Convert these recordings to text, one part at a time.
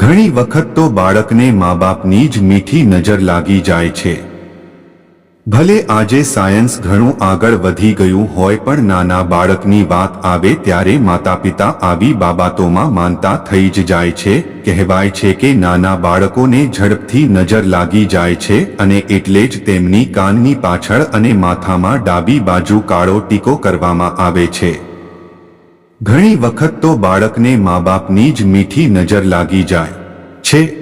ઘણી વખત તો બાળકને મા બાપની જ મીઠી નજર લાગી જાય છે. ભલે આજે સાયન્સ ઘણું આગળ વધી ગયું હોય પણ નાના બાળકની વાત આવે ત્યારે માતા પિતા આવી બાબતોમાં માનતા થઈ જ જાય છે, કહેવાય છે કે નાના બાળકોને ઝડપથી નજર લાગી જાય છે અને એટલે જ તેમની કાનની પાછળ અને માથામાં ડાબી બાજુ કાળો ટીકો કરવામાં આવે છે. ઘણી વખત તો બાળકને મા બાપની જ મીઠી નજર લાગી જાય. છે.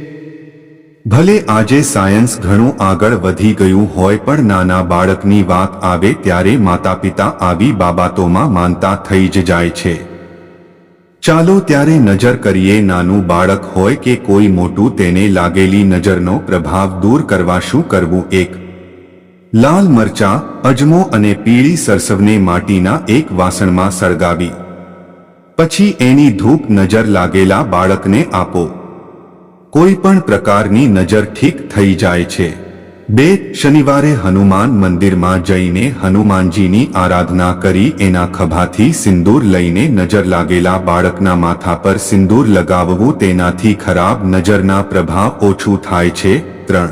ભલે આજે સાયન્સ ઘણું આગળ વધી ગયું હોય પણ નાના બાળકની વાત આવે ત્યારે માતા પિતા આવી બાબતોમાં માનતા થઈ જ જાય છે. ચાલો ત્યારે નજર કરીએ નાનું બાળક હોય કે કોઈ મોટું તેને લાગેલી નજરનો પ્રભાવ દૂર કરવા શું કરવું એક. લાલ મરચા, અજમો અને પીળી સરસવને માટીના એક વાસણમાં સળગાવી. પછી એની ધૂપ નજર લાગેલા બાળકને આપો. કોઈ પણ પ્રકારની નજર ઠીક થઈ જાય છે. બે, શનિવારે હનુમાન મંદિરમાં જઈને હનુમાનજીની આરાધના કરી એના ખભાથી સિંદૂર લઈને નજર લાગેલા બાળકના માથા પર સિંદૂર લગાવવું તેનાથી ખરાબ નજરના પ્રભાવ ઓછું થાય છે. ત્રણ,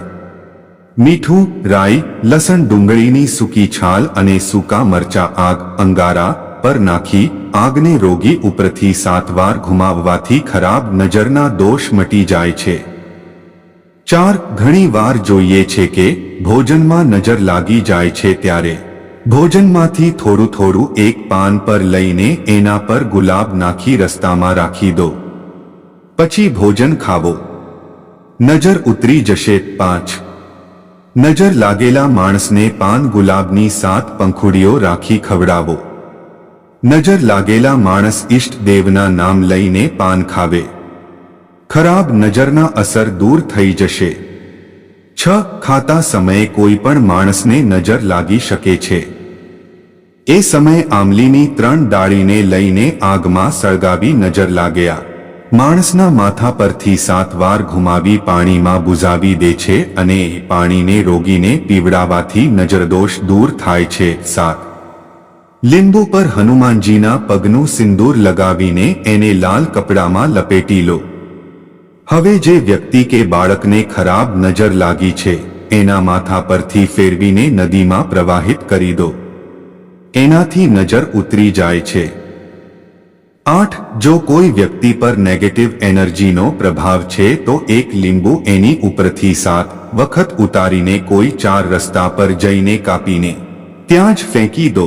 મીઠું, રાઈ, લસણ ડુંગળીની સૂકી છાલ અને સૂકા મરચા, આગ, અંગારા પર નાખી આગને રોગી ઉપરથી સાત વાર ઘુમાવવાથી ખરાબ નજરના દોષ મટી જાય છે. ચાર, ઘણી વાર જોઈએ છે કે ભોજનમાં નજર લાગી જાય છે ત્યારે ભોજનમાંથી થોડું થોડું એક પાન પર લઈને એના પર ગુલાબ નાખી રસ્તામાં રાખી દો. પછી ભોજન ખાવો. નજર ઉતરી જશે પાંચ. નજર લાગેલા માણસને પાન ગુલાબની સાત પંખુડીઓ રાખી ખવડાવો. નજર લાગેલા માણસ ઈષ્ટ દેવના નામ લઈને પાન ખાવે. ખરાબ નજરના અસર દૂર થઈ જશે. છ ખાતા સમયે કોઈ પણ માણસને નજર લાગી શકે છે. એ સમયે આમલીની ત્રણ ડાળીને લઈને આગમાં સળગાવી નજર લાગ્યા. માણસના માથા પરથી સાત વાર ઘુમાવી પાણીમાં બુઝાવી દે છે અને પાણીને રોગીને પીવડાવાથી નજરદોષ દૂર થાય છે સાત. લીંબુ પર હનુમાનજીના પગનું સિંદૂર લગાવીને એને લાલ કપડામાં લપેટી લો. હવે જે વ્યક્તિ કે બાળકને ખરાબ નજર લાગી છે, એના માથા પરથી ફેરવીને નદીમાં પ્રવાહિત કરી દો. એનાથી નજર ઉતરી જાય છે. આઠ, જો કોઈ વ્યક્તિ પર નેગેટિવ એનર્જીનો પ્રભાવ છે, તો એક લીંબુ એની ઉપરથી સાત વખત ઉતારીને કોઈ ચાર રસ્તા પર જઈને કાપીને, ત્યાં જ ફેંકી દો.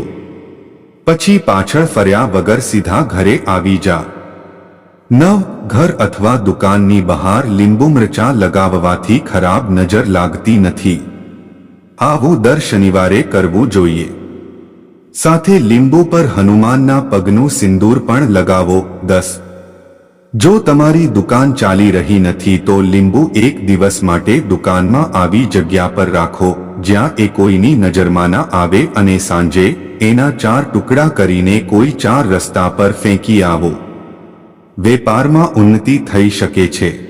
પછી પાછળ ફર્યા વગર સીધા ઘરે આવી જા. નવ, ઘર અથવા દુકાનની બહાર લીંબુ મરચા લગાવવાથી ખરાબ નજર લાગતી નથી. આવું દર શનિવારે કરવું જોઈએ. સાથે લીંબુ પર હનુમાનના પગનું સિંદૂર પણ લગાવો, દસ. જો તમારી દુકાન ચાલી રહી નથી તો લીંબુ એક દિવસ માટે દુકાનમાં આવી જગ્યા પર રાખો, જ્યાં એ કોઈની નજરમાં ના આવે અને સાંજે એના ચાર ટુકડા કરીને કોઈ ચાર રસ્તા પર ફેંકી આવો. વેપારમાં ઉન્નતિ થઈ શકે છે.